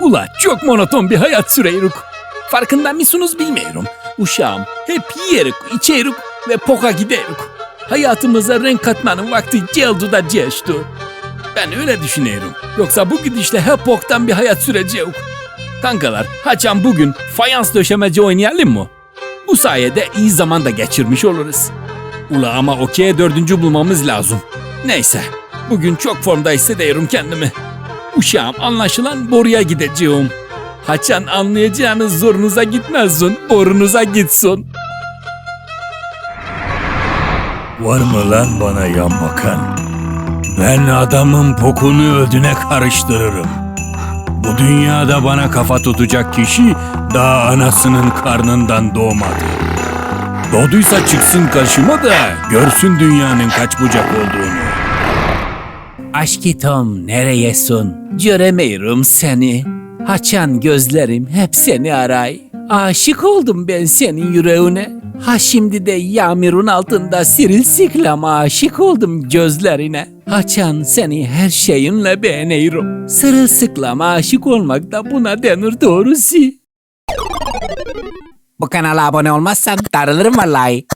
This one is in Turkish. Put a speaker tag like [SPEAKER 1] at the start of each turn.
[SPEAKER 1] Ula çok monoton bir hayat sürüyoruz. Farkında mısınız bilmiyorum. Uşağım hep yiyerek, içerik ve poka giderik. Hayatımıza renk katmanın vakti geldi da geçti. Ben öyle düşünüyorum. Yoksa bu gidişle hep boktan bir hayat süreceğiz. Kankalar, haçan bugün fayans döşemeci oynayalım mı? Bu sayede iyi zaman da geçirmiş oluruz. Ula ama okey'e dördüncü bulmamız lazım. Neyse, bugün çok formda hissediyorum kendimi. Uşağım anlaşılan boruya gideceğim. Haçan anlayacağınız zorunuza gitmezsin, borunuza gitsin.
[SPEAKER 2] Var mı lan bana yan bakan? Ben adamın pokunu ödüne karıştırırım. Bu dünyada bana kafa tutacak kişi daha anasının karnından doğmadı. Doğduysa çıksın karşıma da görsün dünyanın kaç bucak olduğunu.
[SPEAKER 1] Aşkitom nereyesin? Göremiyorum seni. Haçan gözlerim hep seni aray. Aşık oldum ben senin yüreğine. Ha şimdi de yağmurun altında sirilsiklam aşık oldum gözlerine. Haçan seni her şeyinle beğeniyorum. Sırılsıklam aşık olmak da buna denir doğrusu.
[SPEAKER 3] Bu kanala abone olmazsan darılırım vallahi.